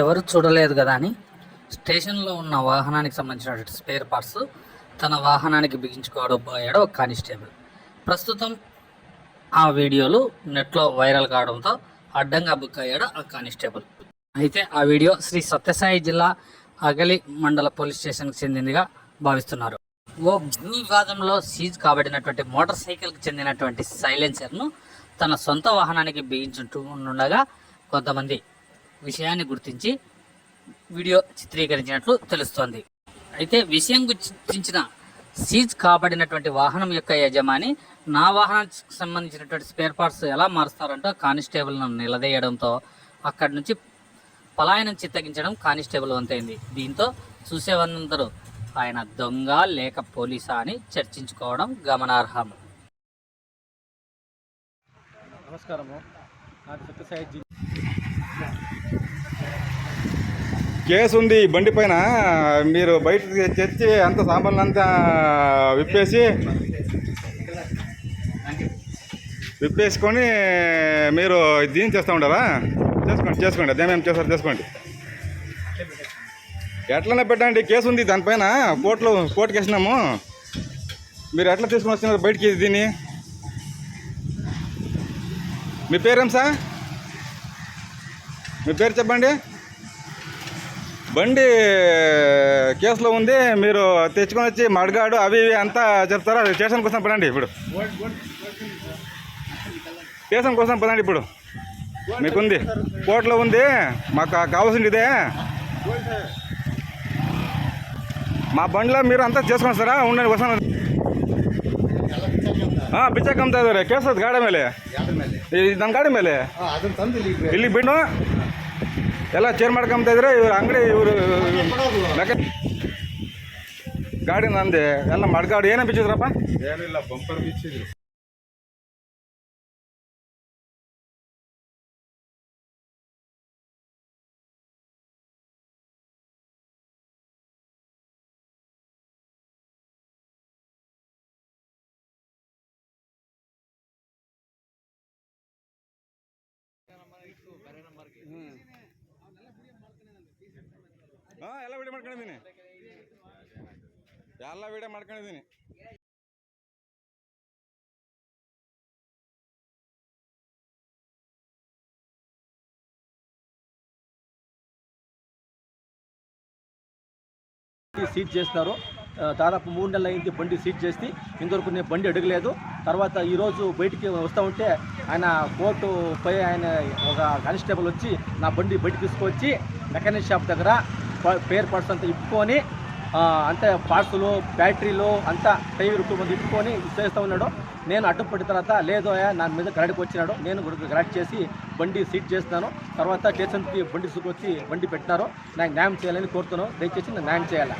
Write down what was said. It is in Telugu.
ఎవరు చూడలేదు కదా అని స్టేషన్లో ఉన్న వాహనానికి సంబంధించినటువంటి స్పేర్ పార్ట్స్ తన వాహనానికి బిగించుకోవడం ఒక కానిస్టేబుల్. ప్రస్తుతం ఆ వీడియోలు నెట్లో వైరల్ కావడంతో అడ్డంగా బుక్ అయ్యాడు ఆ కానిస్టేబుల్. అయితే ఆ వీడియో శ్రీ సత్యసాయి జిల్లా అగలి మండల పోలీస్ స్టేషన్కి చెందిందిగా భావిస్తున్నారు. ఓ భూ వివాదంలో సీజ్ కాబడినటువంటి మోటార్ సైకిల్కి చెందినటువంటి సైలెన్సర్ను తన సొంత వాహనానికి బిగించుంటూ ఉండగా కొంతమంది విషయాన్ని గుర్తించి వీడియో చిత్రీకరించినట్లు తెలుస్తోంది. అయితే విషయం గుర్తించిన సీజ్ కాబడినటువంటి వాహనం యొక్క యజమాని నా వాహనానికి సంబంధించినటువంటి స్పేర్ పార్ట్స్ ఎలా మారుస్తారంటే కానిస్టేబుల్ను నిలదీయడంతో అక్కడి నుంచి పలాయనం చిత్తగించడం కానిస్టేబుల్ వంతైంది. దీంతో చూసేవారందరూ ఆయన దొంగ లేక పోలీసా అని చర్చించుకోవడం గమనార్హం. నమస్కారము. నాకు సత్యసాయి కేసు ఉంది ఈ బండి పైన మీరు బయట తెచ్చి అంత సామాన్లు అంతా విప్పేసి విప్పేసుకొని మీరు దీని చేస్తూ ఉండరా చేసుకోండి చేసుకోండి. అదేమేమి చేస్తారు చేసుకోండి. ఎట్లనే పెట్టండి కేసు ఉంది దానిపైన కోర్టులో కోర్టుకి వేసినాము. మీరు ఎట్లా తీసుకొని వస్తున్నారు బయటికి దీన్ని? మీ పేరేం సార్? మీ పేరు చెప్పండి. బండి కేసులో ఉంది మీరు తెచ్చుకొని వచ్చి మడగాడు అవి ఇవి అంతా చెప్తారా స్టేషన్ కోసం పదండి ఇప్పుడు స్టేషన్ కోసం పదండి ఇప్పుడు మీకుంది కోర్టులో ఉంది మాకు కా- కావాల్సింది ఇదే మా బండిలో మీరు అంతా చేసుకొని వస్తారా ఉండండి వస్తాను ಬಿಚ್ಚ ಕಮ್ತಾ ಇದಾರೆ ಕೇಳ್ಸದ್ ಗಾಡಿ ಮೇಲೆ ಈ ನನ್ನ ಗಾಡಿ ಮೇಲೆ ಅದನ್ನು ತಂದು ಇಲ್ಲಿ ಇಲ್ಲಿ ಬಿಟ್ಟು ಎಲ್ಲ ಚೇರ್ ಮಾಡ್ಕೊಂತ ಇದ್ರೆ ಇವ್ರ ಅಂಗಡಿ ಇವರು ಗಾಡಿ ನಂದೆ, ಎಲ್ಲ ಮಡ್ಗಾಡು ಏನೇ ಬಿಚ್ಚಿದ್ರಪ್ಪ? ಏನಿಲ್ಲ ಬಂಪರ್ ಬಿಚ್ಚಿದ್ರು. ಹಾಂ ಎಲ್ಲ ವಿಡಿಯೋ ಮಾಡ್ಕೊಂಡಿದ್ದೀನಿ ಎಲ್ಲ ವಿಡಿಯೋ ಮಾಡ್ಕೊಂಡಿದ್ದೀನಿ సీట్ చేస్తారు ఆ, దాదాపు మూడు నెలలు అయింది బండి సీట్ చేసి ఇంతవరకు నేను బండి అడగలేదు తర్వాత ఈరోజు బయటికి వస్తూ ఉంటే ఆయన కోర్టు పై ఆయన ఒక కానిస్టేబుల్ వచ్చి నా బండి బయటికి తీసుకొచ్చి మెకానిక్ షాప్ దగ్గర ప- పేర్ పార్ట్స్ అంతా ఇప్పుకొని అంటే అంతే పార్ట్స్లు బ్యాటరీలు అంతా టైర్ మంది ఇప్పుకొని చేస్తూ ఉన్నాడు. నేను అడ్డం పడిన తర్వాత లేదు నా మీద గరాడికి వచ్చినాడు. నేను కూడా చేసి బండి సీట్ చేస్తున్నాను. తర్వాత స్టేషన్కి బండి సుకొచ్చి బండి పెట్టినారు. నాకు న్యాయం చేయాలని కోరుతున్నాను. దయచేసి నాకు న్యాయం చేయాలి?